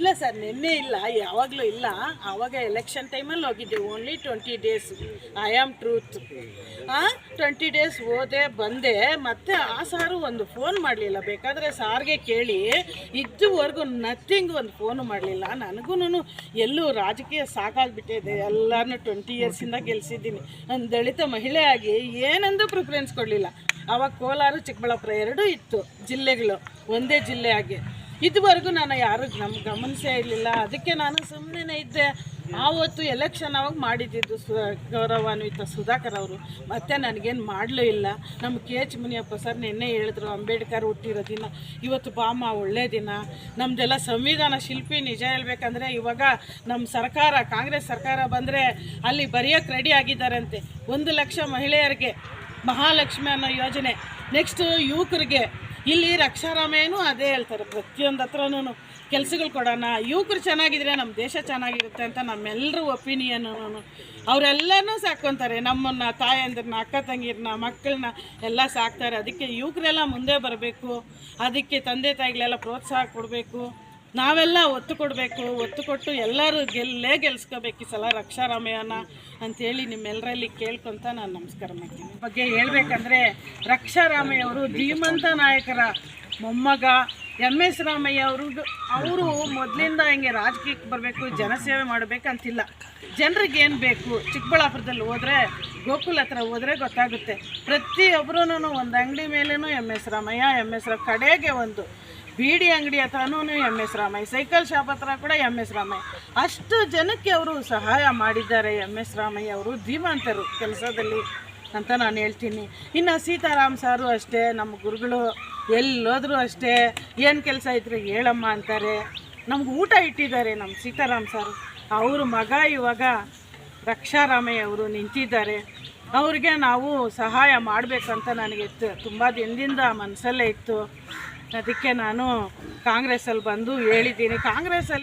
ಇಲ್ಲ ಸರ್, ನಿನ್ನೆ ಇಲ್ಲ, ಯಾವಾಗಲೂ ಇಲ್ಲ. ಆವಾಗ ಎಲೆಕ್ಷನ್ ಟೈಮಲ್ಲಿ ಹೋಗಿದ್ದೆವು only twenty days I am truth ಹಾಂ ಟ್ವೆಂಟಿ ಡೇಸ್ ಹೋದೆ, ಬಂದೆ, ಮತ್ತೆ ಆ ಸಾರು ಒಂದು ಫೋನ್ ಮಾಡಲಿಲ್ಲ. ಬೇಕಾದರೆ ಸಾರ್ಗೆ ಕೇಳಿ ಇದುವರೆಗೂ ನಥಿಂಗ್ ಒಂದು ಫೋನು ಮಾಡಲಿಲ್ಲ. ನನಗೂ ಎಲ್ಲೂ ರಾಜಕೀಯ ಸಾಕಾಗ್ಬಿಟ್ಟಿದೆ ಎಲ್ಲರೂ ಟ್ವೆಂಟಿ ಇಯರ್ಸಿಂದ ಗೆಲ್ಸಿದ್ದೀನಿ. ನಾನು ದಲಿತ ಮಹಿಳೆಯಾಗಿ ಏನಂದು ಪ್ರಿಫರೆನ್ಸ್ ಕೊಡಲಿಲ್ಲ. ಆವಾಗ ಕೋಲಾರ, ಚಿಕ್ಕಬಳ್ಳಾಪುರ ಎರಡೂ ಇತ್ತು ಜಿಲ್ಲೆಗಳು, ಒಂದೇ ಜಿಲ್ಲೆಯಾಗಿ ಇದುವರೆಗೂ ನಾನು ಯಾರು ನಮ್ಮ ಗಮನಿಸೇ ಇರಲಿಲ್ಲ. ಅದಕ್ಕೆ ನಾನು ಸುಮ್ಮನೆ ಇದ್ದೆ. ಆವತ್ತು ಎಲೆಕ್ಷನ್ ಅವಾಗ ಮಾಡಿದ್ದಿದ್ದು ಸು, ಗೌರವಾನ್ವಿತ ಸುಧಾಕರ್ ಅವರು. ಮತ್ತೆ ನನಗೇನು ಮಾಡಲೂ ಇಲ್ಲ. ನಮ್ಮ ಕೆ ಎಚ್ ಮುನಿಯಪ್ಪ ಸರ್ ನಿನ್ನೆ ಹೇಳಿದ್ರು, ಅಂಬೇಡ್ಕರ್ ಹುಟ್ಟಿರೋ ದಿನ, ಇವತ್ತು ಬಾಮ ಒಳ್ಳೆ ದಿನ. ನಮ್ಮದೆಲ್ಲ ಸಂವಿಧಾನ ಶಿಲ್ಪಿ ನಿಜ ಹೇಳ್ಬೇಕಂದ್ರೆ ಇವಾಗ ನಮ್ಮ ಸರ್ಕಾರ, ಕಾಂಗ್ರೆಸ್ ಸರ್ಕಾರ ಬಂದರೆ ಅಲ್ಲಿ ಬರೆಯೋಕ್ಕೆ ರೆಡಿ ಆಗಿದ್ದಾರಂತೆ. ಒಂದು ಲಕ್ಷ ಮಹಿಳೆಯರಿಗೆ ಮಹಾಲಕ್ಷ್ಮಿ ಅನ್ನೋ ಯೋಜನೆ. ನೆಕ್ಸ್ಟು ಯುವಕರಿಗೆ ಇಲ್ಲಿ ರಕ್ಷಾರಾಮಯ್ಯನು ಅದೇ ಹೇಳ್ತಾರೆ, ಪ್ರತಿಯೊಂದು ಹತ್ರನೂ ಕೆಲಸಗಳು ಕೊಡೋಣ, ಯುವಕರು ಚೆನ್ನಾಗಿದ್ರೆ ನಮ್ಮ ದೇಶ ಚೆನ್ನಾಗಿರುತ್ತೆ ಅಂತ ನಮ್ಮೆಲ್ಲರ ಒಪಿನಿಯನ್ನು. ಅವರೆಲ್ಲನೂ ಸಾಕೊಂತಾರೆ ನಮ್ಮನ್ನು, ತಾಯಂದ್ರನ್ನ, ಅಕ್ಕ ತಂಗಿರನ್ನ ಮಕ್ಕಳನ್ನ ಎಲ್ಲ ಸಾಕ್ತಾರೆ. ಅದಕ್ಕೆ ಯುವಕರೆಲ್ಲ ಮುಂದೆ ಬರಬೇಕು, ಅದಕ್ಕೆ ತಂದೆ ತಾಯಿಗಳೆಲ್ಲ ಪ್ರೋತ್ಸಾಹ ಕೊಡಬೇಕು. ನಾವೆಲ್ಲ ಒತ್ತು ಕೊಡಬೇಕು, ಒತ್ತು ಕೊಟ್ಟು ಎಲ್ಲರೂ ಗೆಲ್ಲೇ ಗೆಲ್ಸ್ಕೋಬೇಕು ಈ ಸಲ ರಕ್ಷಾರಾಮಯ್ಯನ ಅಂಥೇಳಿ ನಿಮ್ಮೆಲ್ಲರಲ್ಲಿ ಕೇಳ್ಕೊತ ನಾನು ನಮಸ್ಕಾರ ಮಾಡ್ತೀನಿ. ಬಗ್ಗೆ ಹೇಳ್ಬೇಕಂದ್ರೆ ರಕ್ಷಾರಾಮಯ್ಯ ಅವರು ಧೀಮಂತ ನಾಯಕರ ಮೊಮ್ಮಗ ಎಂ ಎಸ್ ರಾಮಯ್ಯ ಅವ್ರದ್ದು, ಅವರು ಮೊದಲಿಂದ ಹಿಂಗೆ ರಾಜಕೀಯಕ್ಕೆ ಬರಬೇಕು, ಜನಸೇವೆ ಮಾಡಬೇಕಂತಿಲ್ಲ. ಜನರಿಗೆ ಏನು ಬೇಕು? ಚಿಕ್ಕಬಳ್ಳಾಪುರದಲ್ಲಿ ಹೋದರೆ, ಗೋಕುಲ್ ಹತ್ರ ಹೋದರೆ ಗೊತ್ತಾಗುತ್ತೆ. ಪ್ರತಿಯೊಬ್ಬರೂ ಒಂದು ಅಂಗಡಿ ಮೇಲೇ M S Ramaiah M S ಕಡೆಗೆ ಒಂದು ಬೀಡಿ ಅಂಗಡಿ ಹತ್ರನೂ M S Ramaiah. Cycle shop ಹತ್ರ ಕೂಡ ಎಂ ಎಸ್ ರಾಮಯ್ಯ. ಅಷ್ಟು ಜನಕ್ಕೆ ಅವರು ಸಹಾಯ ಮಾಡಿದ್ದಾರೆ ಎಂ ಎಸ್ ರಾಮಯ್ಯ ಅವರು, ಧೀಮಂತರು ಕೆಲಸದಲ್ಲಿ ಅಂತ ನಾನು ಹೇಳ್ತೀನಿ. ಇನ್ನು ಸೀತಾರಾಮ್ ಸಾರು ಅಷ್ಟೇ, ನಮ್ಮ ಗುರುಗಳು ಎಲ್ಲೋದ್ರೂ ಅಷ್ಟೇ, ಏನು ಕೆಲಸ ಇದ್ರೆ ಹೇಳಮ್ಮ ಅಂತಾರೆ. ನಮ್ಗೆ ಊಟ ಇಟ್ಟಿದ್ದಾರೆ ನಮ್ಮ ಸೀತಾರಾಮ್ ಸಾರು. ಅವ್ರ ಮಗ ಇವಾಗ ರಕ್ಷಾರಾಮಯ್ಯ ಅವರು ನಿಂತಿದ್ದಾರೆ. ಅವ್ರಿಗೆ ನಾವು ಸಹಾಯ ಮಾಡಬೇಕಂತ ನನಗೆ ತುಂಬ ದಿನದಿಂದ ಮನಸ್ಸಲ್ಲೇ ಇತ್ತು. ಅದಕ್ಕೆ ನಾನು ಕಾಂಗ್ರೆಸ್ಸಲ್ಲಿ ಬಂದು ಹೇಳಿದ್ದೀನಿ. ಕಾಂಗ್ರೆಸ್ಸಲ್ಲಿ